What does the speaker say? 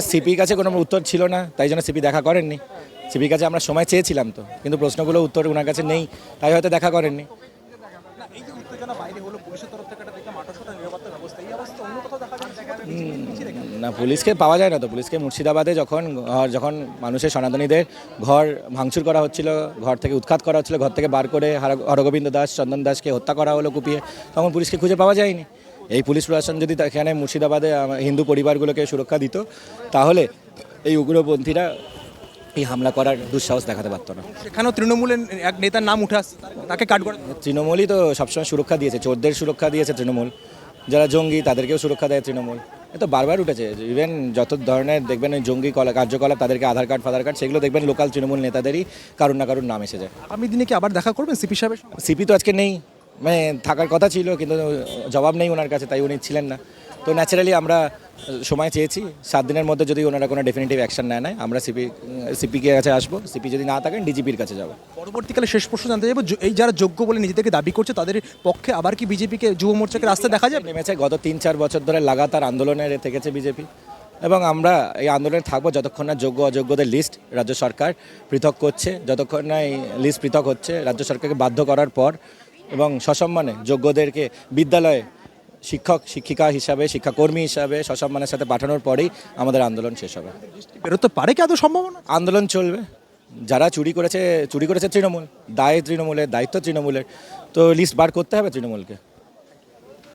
সিপির কাছে কোনো উত্তর ছিল না তাই জন্য সিপি দেখা করেননি। সিপির কাছে আমরা সময় চেয়েছিলাম তো কিন্তু প্রশ্নগুলো উত্তর ওনার কাছে নেই তাই হয়তো দেখা করেননি। না, পুলিশকে পাওয়া যায় না তো পুলিশকে মুর্শিদাবাদে যখন ঘর যখন মানুষের সনাতনীদের ঘর ভাঙচুর করা হচ্ছিল ঘর থেকে উৎখাত করা হচ্ছিল ঘর থেকে বার করে হর- হরগোবিন্দ দাস চন্দন দাসকে হত্যা করা হলো কুপিয়ে তখন পুলিশকে খুঁজে পাওয়া যায়নি। এই পুলিশ প্রশাসন যদি এখানে মুর্শিদাবাদে হিন্দু পরিবারগুলোকে সুরক্ষা দিত তাহলে এই উগ্রপন্থীরা এই হামলা করার দুঃসাহস দেখাতে পারতো না। সেখানেও তৃণমূলের এক নেতার নাম উঠে আসছে তাকে কাট করে তৃণমূলই তো সবসময় সুরক্ষা দিয়েছে চোরদের সুরক্ষা দিয়েছে তৃণমূল। যারা জঙ্গি তাদেরকেও সুরক্ষা দেয় তৃণমূল। এ তো বারবার উঠেছে ইভেন যত ধরনের দেখবেন ওই জঙ্গি কলা কার্যকলাপ তাদেরকে আধার কার্ড ফাধার কার্ড সেগুলো দেখবেন লোকাল তৃণমূল নেতাদেরই কারুর না কারুর নাম এসে যায়। আগামী দিনে কি আবার দেখা করবেন সিপি সাহেবের সিপি তো আজকে নেই। মানে থাকার কথা ছিল কিন্তু জবাব নেই ওনার কাছে তাই উনি ছিলেন না। তো ন্যাচারালি আমরা সময় চেয়েছি সাত দিনের মধ্যে যদি ওনারা কোনো ডেফিনেটিভ অ্যাকশন নেয় নেয় আমরা সিপি সিপিকে কাছে আসব। সিপি যদি না থাকেন ডিজিপির কাছে যাব। পরবর্তীকালে শেষ প্রশ্ন জানতে চাইব এই যারা যোগ্য বলে নিজেদেরকে দাবি করছে তাদের পক্ষে আবার কি বিজেপিকে যুব মোর্চাকে রাস্তা দেখা যাবে? নেমেছে গত তিন চার বছর ধরে লাগাতার আন্দোলনে থেকেছে বিজেপি এবং আমরা এই আন্দোলনে থাকব যতক্ষণ না যোগ্য অযোগ্যদের লিস্ট রাজ্য সরকার পৃথক করছে যতক্ষণ না এই লিস্ট পৃথক হচ্ছে রাজ্য সরকারকে বাধ্য করার পর এবং সসম্মানে যোগ্যদেরকে বিদ্যালয়ে শিক্ষক শিক্ষিকা হিসাবে শিক্ষাকর্মী হিসাবে সসম্মানের সাথে পাঠানোর পরেই আমাদের আন্দোলন শেষ হবে। বেরোতে পারে কি আদৌ সম্ভাবনা আন্দোলন চলবে। যারা চুরি করেছে চুরি করেছে তৃণমূল দায় তৃণমূলের দায়িত্ব তৃণমূলের তো লিস্ট বার করতে হবে তৃণমূলকে।